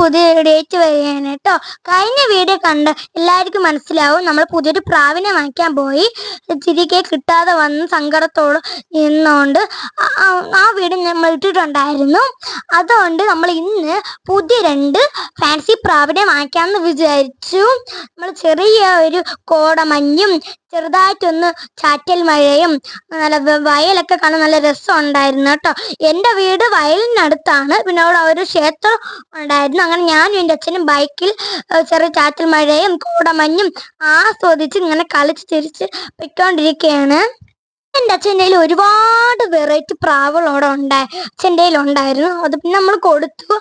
പുതിയ ഡേറ്റ് വരികയാണ് കേട്ടോ കഴിഞ്ഞ വീഡിയോ കണ്ട് എല്ലാവർക്കും മനസ്സിലാവും. നമ്മൾ പുതിയൊരു പ്രാവിനെ വാങ്ങിക്കാൻ പോയി. തിരികെ കിട്ടാതെ വന്ന് സങ്കടത്തോട് നിന്നുകൊണ്ട് ആ- ആ നമ്മൾ ഇട്ടിട്ടുണ്ടായിരുന്നു. അതുകൊണ്ട് നമ്മൾ ഇന്ന് പുതിയ രണ്ട് ഫാൻസി പ്രാവിനെ വാങ്ങിക്കാമെന്ന് വിചാരിച്ചു. നമ്മൾ ചെറിയ ഒരു കോടമഞ്ഞും ചെറുതായിട്ടൊന്ന് ചാറ്റൽ മഴയും നല്ല വയലൊക്കെ കാണാൻ നല്ല രസം ഉണ്ടായിരുന്നു കേട്ടോ എന്റെ വീട് വയലിനടുത്താണ്. പിന്നെ അവിടെ ഒരു ക്ഷേത്രം ഉണ്ടായിരുന്നു. അങ്ങനെ ഞാനും എന്റെ അച്ഛനും ബൈക്കിൽ ചെറിയ ചാറ്റൽ മഴയും കോടമഞ്ഞും ആസ്വദിച്ച് ഇങ്ങനെ കളിച്ച് ചിരിച്ച് പൊയ്ക്കൊണ്ടിരിക്കുകയാണ് എന്റെ അച്ഛന്റെ കയ്യിൽ ഒരുപാട് വെറൈറ്റി പ്രാവുകൾ അവിടെ ഉണ്ടായി അച്ഛന്റെ കയ്യിൽ ഉണ്ടായിരുന്നു. അത് പിന്നെ നമ്മൾ കൊടുത്തു.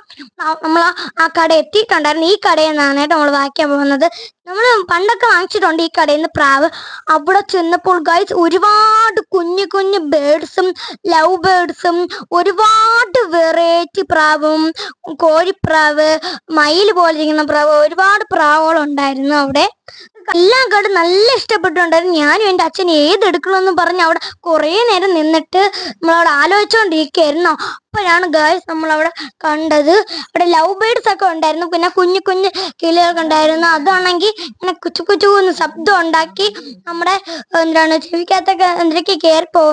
നമ്മൾ ആ കട എത്തിയിട്ടുണ്ടായിരുന്നു. ഈ കടയിൽ നിന്നാണ് കേട്ടോ നമ്മൾ വാങ്ങിക്കാൻ പോകുന്നത്. നമ്മൾ പണ്ടൊക്കെ വാങ്ങിച്ചിട്ടുണ്ട് ഈ കടയിൽ നിന്ന് പ്രാവ്. അവിടെ ചെന്നപ്പോൾ ഗൈസ് ഒരുപാട് കുഞ്ഞു കുഞ്ഞു ബേഡ്സും ലവ് ബേഡ്സും ഒരുപാട് വെറൈറ്റി പ്രാവും കോഴിപ്രാവ് മയിൽ പോലെ ഇരിക്കുന്ന പ്രാവ് ഒരുപാട് പ്രാവുകൾ ഉണ്ടായിരുന്നു അവിടെ. എല്ലാം കണ്ട് നല്ല ഇഷ്ടപ്പെട്ടുണ്ടായിരുന്നു ഞാനും എന്റെ അച്ഛൻ ഏതെടുക്കണമെന്ന് പറഞ്ഞ് അവിടെ കുറേ നേരം നിന്നിട്ട് നമ്മളവിടെ ആലോചിച്ചുകൊണ്ടിരിക്കുകയായിരുന്നു അപ്പോഴാണ് ഗേൾസ് നമ്മളവിടെ കണ്ടത്. അവിടെ ലവ് ബേഡ്സ് ഒക്കെ ഉണ്ടായിരുന്നു. പിന്നെ കുഞ്ഞു കുഞ്ഞു കിളികളൊക്കെ ഉണ്ടായിരുന്നു. അതാണെങ്കിൽ ഇങ്ങനെ കുച്ചു കുച്ചു എന്ന് ശബ്ദം ഉണ്ടാക്കി നമ്മുടെ എന്താണ് ചെവിക്കകത്തൊക്കെ എന്തൊക്കെ കയറി പോ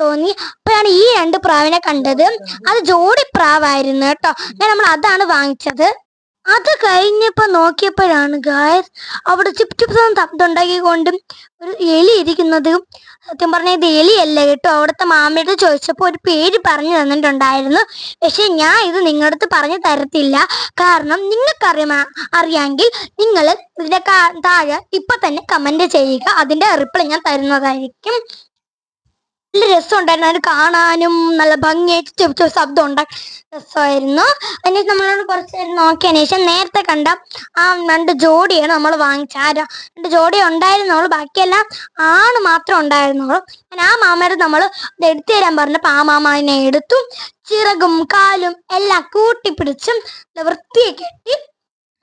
തോന്നി. അപ്പോഴാണ് ഈ രണ്ട് പ്രാവിനെ കണ്ടത്. അത് ജോഡി പ്രാവായിരുന്നു കേട്ടോ. ഞാൻ നമ്മൾ അതാണ് വാങ്ങിച്ചത്. അത് കഴിഞ്ഞപ്പോ നോക്കിയപ്പോഴാണ് ഗായസ് അവിടെ ചിപ് ചിപ്പ് ശബ്ദം ഉണ്ടാക്കിക്കൊണ്ടും ഒരു എലി ഇരിക്കുന്നത്. സത്യം പറഞ്ഞ ഇത് എലിയല്ല കേട്ടോ. അവിടുത്തെ മാമയുടെ ചോദിച്ചപ്പോൾ ഒരു പേര് പറഞ്ഞു തന്നിട്ടുണ്ടായിരുന്നു. പക്ഷെ ഞാൻ ഇത് നിങ്ങളുടെ അടുത്ത് പറഞ്ഞു തരത്തില്ല. കാരണം നിങ്ങൾക്കറിയാ അറിയാമെങ്കിൽ നിങ്ങൾ ഇതിന്റെ താഴെ ഇപ്പൊ തന്നെ കമന്റ് ചെയ്യുക. അതിന്റെ റിപ്ലൈ ഞാൻ തരുന്നതായിരിക്കും. നല്ല രസമുണ്ടായിരുന്നു. അത് കാണാനും നല്ല ഭംഗിയായിട്ട് ചെറിയ ചെറിയ ശബ്ദം ഉണ്ടാക്കി രസമായിരുന്നു. അതിന് നമ്മളോട് കുറച്ച് നേരം നോക്കിയതിന് ശേഷം നേരത്തെ കണ്ട ആ രണ്ട് ജോഡിയാണ് നമ്മൾ വാങ്ങിച്ച ആ രണ്ട് ജോഡി ഉണ്ടായിരുന്നുള്ളൂ. ബാക്കിയെല്ലാം ആണ് മാത്രം ഉണ്ടായിരുന്നുള്ളൂ. ഞാൻ ആ മാമയുടെ നമ്മൾ അത് എടുത്തു തരാൻ പറഞ്ഞപ്പോൾ ആ മാമാനെ എടുത്തു. ചിറകും കാലും എല്ലാം കൂട്ടിപ്പിടിച്ചും വൃത്തിയെ കെട്ടി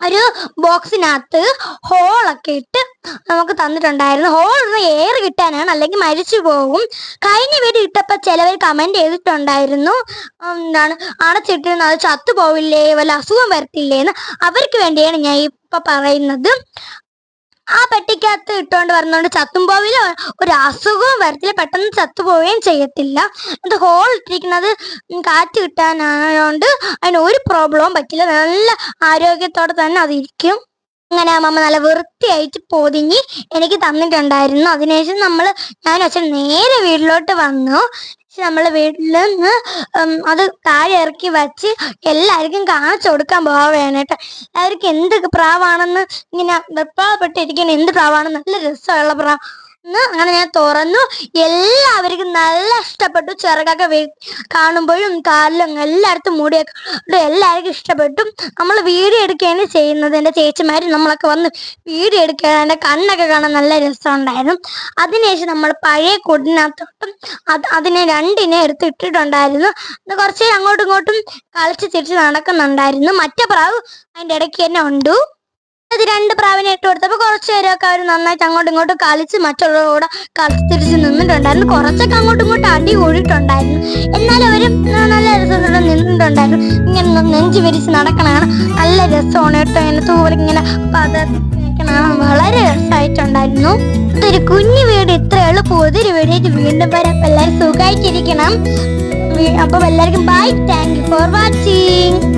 ഒരു ബോക്സിനകത്ത് ഹോളൊക്കെ ഇട്ട് നമുക്ക് തന്നിട്ടുണ്ടായിരുന്നു. ഹോൾ എയർ കിട്ടാനാണ് അല്ലെങ്കിൽ മരിച്ചു പോകും. കഴിഞ്ഞ വീട് ഇട്ടപ്പോൾ ചിലവർ കമന്റ് ചെയ്തിട്ടുണ്ടായിരുന്നു. എന്താണ് അടച്ചിട്ടിരുന്ന അത് ചത്തുപോവില്ലേ വല്ല അസുഖം വരത്തില്ലേ എന്ന് അവർക്ക് വേണ്ടിയാണ് ഞാൻ ഇപ്പൊ പറയുന്നത്. ആ പെട്ടിക്കകത്ത് ഇട്ടുകൊണ്ട് വരുന്നതുകൊണ്ട് ചത്തുമ്പോവിൽ ഒരു അസുഖവും വരത്തില്ല. പെട്ടെന്ന് ചത്തുപോവുകയും ചെയ്യത്തില്ല. അത് ഹോൾ ഇട്ടിരിക്കുന്നത് കാറ്റ് കിട്ടാനായതുകൊണ്ട് അതിന് ഒരു പ്രോബ്ലവും പറ്റില്ല. നല്ല ആരോഗ്യത്തോടെ തന്നെ അതിരിക്കും അങ്ങനെ അമ്മ നല്ല വൃത്തിയായിട്ട് പൊതിഞ്ഞ് എനിക്ക് തന്നിട്ടുണ്ടായിരുന്നു. അതിനുശേഷം നമ്മൾ ഞാൻ അച്ഛൻ നേരെ വീട്ടിലോട്ട് വന്നു. നമ്മളെ വീട്ടിൽ നിന്ന് അത് താഴെ ഇറക്കി വച്ച് എല്ലാവർക്കും കാണിച്ചു കൊടുക്കാൻ പോവുകയാണ് കേട്ടോ. എല്ലാവർക്കും എന്ത് പ്രാവാണെന്ന് ഇങ്ങനെ വെപ്പാപ്പെട്ടിരിക്കുന്ന എന്ത് പ്രാവാണെന്ന് നല്ല രസമുള്ള പ്രാവ് അങ്ങനെ ഞാൻ തുറന്നു. എല്ലാവർക്കും നല്ല ഇഷ്ടപ്പെട്ടു. ചിറകൊക്കെ കാണുമ്പോഴും കാലിലും എല്ലായിടത്തും മുടിയൊക്കെ എല്ലാവർക്കും ഇഷ്ടപ്പെട്ടു. നമ്മൾ വീഡിയോ എടുക്കുകയാണ് ചെയ്യുന്നത്. എന്റെ ചേച്ചിമാർ നമ്മളൊക്കെ വന്ന് വീഡിയോ എടുക്കുകയാണ് എന്റെ കണ്ണൊക്കെ കാണാൻ നല്ല രസമുണ്ടായിരുന്നു. അതിനുശേഷം നമ്മൾ പഴയ കൂടിനകത്തോട്ടും അത് അതിനെ രണ്ടിനെ എടുത്ത് ഇട്ടിട്ടുണ്ടായിരുന്നു. അത് കുറച്ച് അങ്ങോട്ടും ഇങ്ങോട്ടും കളിച്ച് തിരിച്ച് നടക്കുന്നുണ്ടായിരുന്നു. മറ്റേ പ്രാവ് അതിന്റെ ഇടയ്ക്ക് തന്നെ ഉണ്ട്. അത് രണ്ട് പ്രാവിനെ ഇട്ട് കൊടുത്തപ്പോൾ കുറച്ച് നേരമൊക്കെ അവർ നന്നായിട്ട് അങ്ങോട്ടും ഇങ്ങോട്ടും കളിച്ച് മറ്റുള്ളവരോട് കളിച്ച് തിരിച്ച് നിന്നിട്ടുണ്ടായിരുന്നു. കുറച്ചൊക്കെ അങ്ങോട്ടും ഇങ്ങോട്ടും അടി കൂടിയിട്ടുണ്ടായിരുന്നു. എന്നാലും അവരും നല്ല രസത്തോടെ നിന്നിട്ടുണ്ടായിരുന്നു. ഇങ്ങനെ നെഞ്ചു വിരിച്ച് നടക്കണാണ് നല്ല രസമാണ് കേട്ടോ. ഇങ്ങനെ തൂവൽ ഇങ്ങനെ വളരെ രസമായിട്ടുണ്ടായിരുന്നു. ഇതൊരു കുഞ്ഞു വീട്. ഇത്ര എളുപ്പം വീടായിട്ട് വീണ്ടും വരാം. എല്ലാവരും സുഖമായിട്ടിരിക്കണം. അപ്പൊ എല്ലാവർക്കും bye thank you for watching